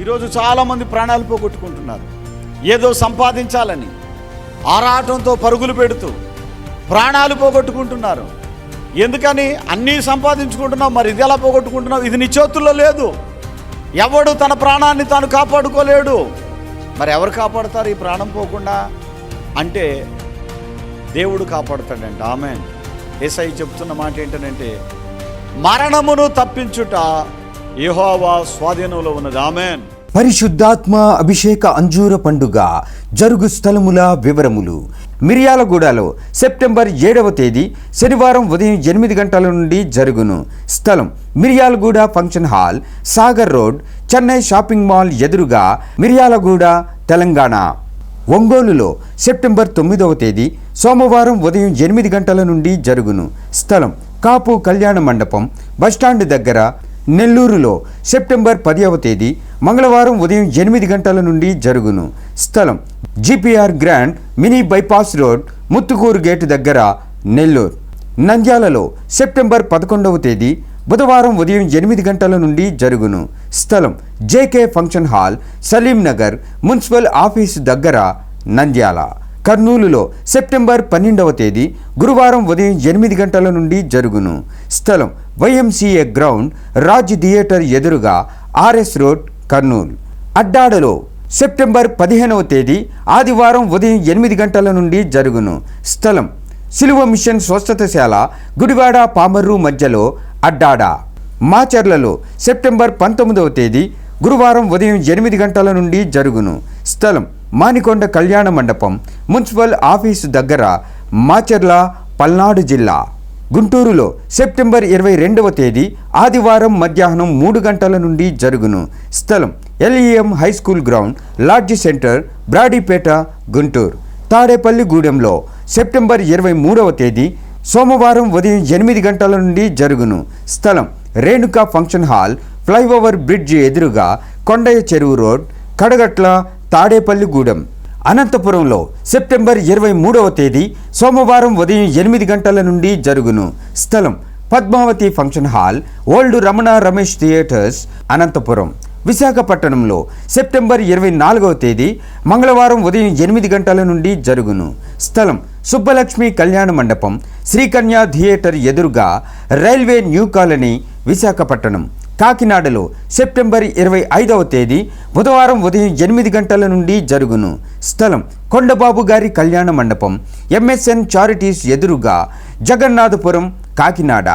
ఈరోజు చాలామంది ప్రాణాలు పోగొట్టుకుంటున్నారు. ఏదో సంపాదించాలని ఆరాటంతో పరుగులు పెడుతూ ప్రాణాలు పోగొట్టుకుంటున్నారు. ఎందుకని అన్నీ సంపాదించుకుంటున్నావు మరి ఇది ఎలా పోగొట్టుకుంటున్నావు? ఇది నీ చేతుల్లో లేదు. ఎవడు తన ప్రాణాన్ని తాను కాపాడుకోలేడు. మరి ఎవరు కాపాడుతారు ఈ ప్రాణం పోకుండా? అంటే దేవుడు కాపాడుతాడంట. ఆమె ఏసై చెప్తున్న మాట ఏంటంటే మరణమును తప్పించుట స్వాధీనంలో ఉన్నది. ఆమెన్. పరిశుద్ధాత్మ అభిషేక అంజూర పండుగ జరుగు స్థలముల వివరములు. మిర్యాలగూడలో సెప్టెంబర్ ఏడవ తేదీ శనివారం ఉదయం ఎనిమిది గంటల నుండి జరుగును. స్థలం Miryalaguda function hall Sagar road Chennai shopping mall ఎదురుగా మిర్యాలగూడ తెలంగాణ. ఒంగోలులో సెప్టెంబర్ తొమ్మిదవ తేదీ సోమవారం ఉదయం ఎనిమిది గంటల నుండి జరుగును. స్థలం కాపు కళ్యాణ మండపం బస్టాండ్ దగ్గర నెల్లూరులో సెప్టెంబర్ పదివ తేదీ మంగళవారం ఉదయం ఎనిమిది గంటల నుండి జరుగును. స్థలం GPR grand mini bypass road Muthukuru gate దగ్గర నెల్లూరు. నంద్యాలలో సెప్టెంబర్ పదకొండవ తేదీ బుధవారం ఉదయం ఎనిమిది గంటల నుండి జరుగును. స్థలం JK function hall Salim Nagar municipal office దగ్గర నంద్యాల. కర్నూలులో సెప్టెంబర్ పన్నెండవ తేదీ గురువారం ఉదయం ఎనిమిది గంటల నుండి జరుగును. స్థలం వైఎంసీఏ గ్రౌండ్ రాజ్ థియేటర్ ఎదురుగా ఆర్ఎస్ రోడ్ కర్నూలు. అడ్డాడలో సెప్టెంబర్ పదిహేనవ తేదీ ఆదివారం ఉదయం ఎనిమిది గంటల నుండి జరుగును. స్థలం సిలువ మిషన్ స్వస్థతశాల గుడివాడ పామర్రు మధ్యలో అడ్డాడ. మాచర్లలో సెప్టెంబర్ పంతొమ్మిదవ తేదీ గురువారం ఉదయం ఎనిమిది గంటల నుండి జరుగును. స్థలం మానికొండ కళ్యాణ మండపం మున్సిపల్ ఆఫీసు దగ్గర మాచర్ల పల్నాడు జిల్లా. గుంటూరులో సెప్టెంబర్ ఇరవై రెండవ తేదీ ఆదివారం మధ్యాహ్నం మూడు గంటల నుండి జరుగును. స్థలం LEM high school ground lodge centre Brodipet Guntur. తాడేపల్లిగూడెంలో September ఇరవై మూడవ తేదీ సోమవారం ఉదయం ఎనిమిది గంటల నుండి జరుగును. స్థలం Renuka function hall flyover bridge ఎదురుగా కొండయ్య చెరువు రోడ్ కడగట్ల తాడేపల్లిగూడెం అనంతపురంలో సెప్టెంబర్ ఇరవై మూడవ తేదీ సోమవారం ఉదయం ఎనిమిది గంటల నుండి జరుగును. స్థలం Padmavathi function hall old Ramana Ramesh theatres Anantapuram. విశాఖపట్నంలో సెప్టెంబర్ ఇరవై నాలుగవ తేదీ మంగళవారం ఉదయం ఎనిమిది గంటల నుండి జరుగును. స్థలం సుబ్బలక్ష్మి కళ్యాణ మండపం శ్రీకన్యా థియేటర్ ఎదురుగా రైల్వే న్యూ కాలనీ విశాఖపట్నం. కాకినాడలో సెప్టెంబర్ ఇరవై ఐదవ తేదీ బుధవారం ఉదయం ఎనిమిది గంటల నుండి జరుగును. స్థలం కొండబాబు గారి కళ్యాణ మండపం ఎంఎస్ఎన్ చారిటీస్ ఎదురుగా జగన్నాథపురం కాకినాడ.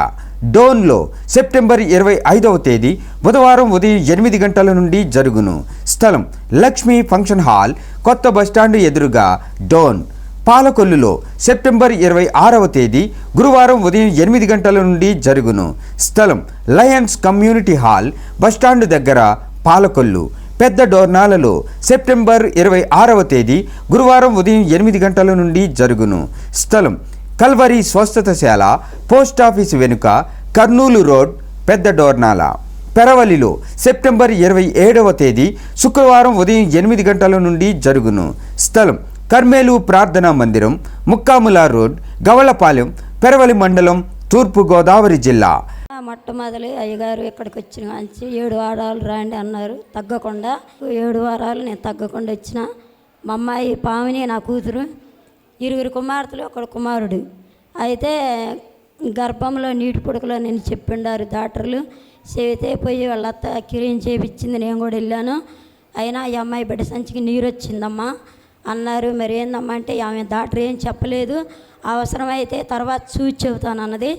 డోన్లో సెప్టెంబర్ ఇరవై ఐదవ తేదీ బుధవారం ఉదయం ఎనిమిది గంటల నుండి జరుగును. స్థలం లక్ష్మీ ఫంక్షన్ హాల్ కొత్త బస్టాండ్ ఎదురుగా డోన్. పాలకొల్లులో సెప్టెంబర్ ఇరవై ఆరవ తేదీ గురువారం ఉదయం ఎనిమిది గంటల నుండి జరుగును. స్థలం లయన్స్ కమ్యూనిటీ హాల్ బస్టాండ్ దగ్గర పాలకొల్లు. పెద్ద డోర్నాలలో సెప్టెంబర్ ఇరవై ఆరవ తేదీ గురువారం ఉదయం ఎనిమిది గంటల నుండి జరుగును. స్థలం కల్వరి స్వస్థతశాల పోస్ట్ ఆఫీస్ వెనుక కర్నూలు రోడ్ పెద్ద డోర్నాల. పెరవలిలో సెప్టెంబర్ ఇరవై ఏడవ తేదీ శుక్రవారం ఉదయం ఎనిమిది గంటల నుండి జరుగును. స్థలం కర్మేలు ప్రార్థనా మందిరం ముక్కాముల రోడ్ గవళపాలెం పెరవలి మండలం తూర్పు గోదావరి జిల్లా మొట్టమొదలు అయ్యగారు ఇక్కడికి వచ్చిన మంచి ఏడు వారాలు రాండి అన్నారు. తగ్గకుండా ఏడు వారాలు నేను తగ్గకుండా వచ్చిన. మా అమ్మాయి పామిని నా కూతురు. ఇరువురు కుమార్తెలు ఒకడు కుమారుడు. అయితే గర్భంలో నీటి పుడకలో నేను చెప్పిండారు డాక్టర్లు చెబితే పోయి వాళ్ళ అత్త కిరీం చేపించింది నేను కూడా వెళ్ళాను. అయినా ఈ అమ్మాయి బిడ్డ సంచికి నీరు వచ్చిందమ్మా అన్నారు. మరి ఏందమ్మా అంటే ఆమె డాక్టర్ ఏం చెప్పలేదు. అవసరమైతే తర్వాత చూసి చెబుతాను అన్నది.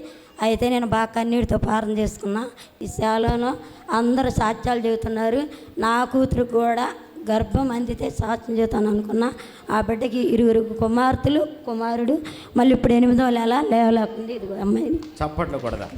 అయితే నేను బాగా కన్నీటితో పారం చేసుకున్నా. ఈ సేవలోనూ అందరూ సాత్యాలు చెబుతున్నారు. నా కూతురు కూడా గర్భం అందితే సాక్ష్యం చెబుతాను అనుకున్నా. ఆ బిడ్డకి ఇరువురు కుమార్తెలు కుమారుడు మళ్ళీ ఇప్పుడు ఎనిమిదో నెల లేవలేకుంది ఇదిగో అమ్మాయిని. చప్పట్లు కొడదా?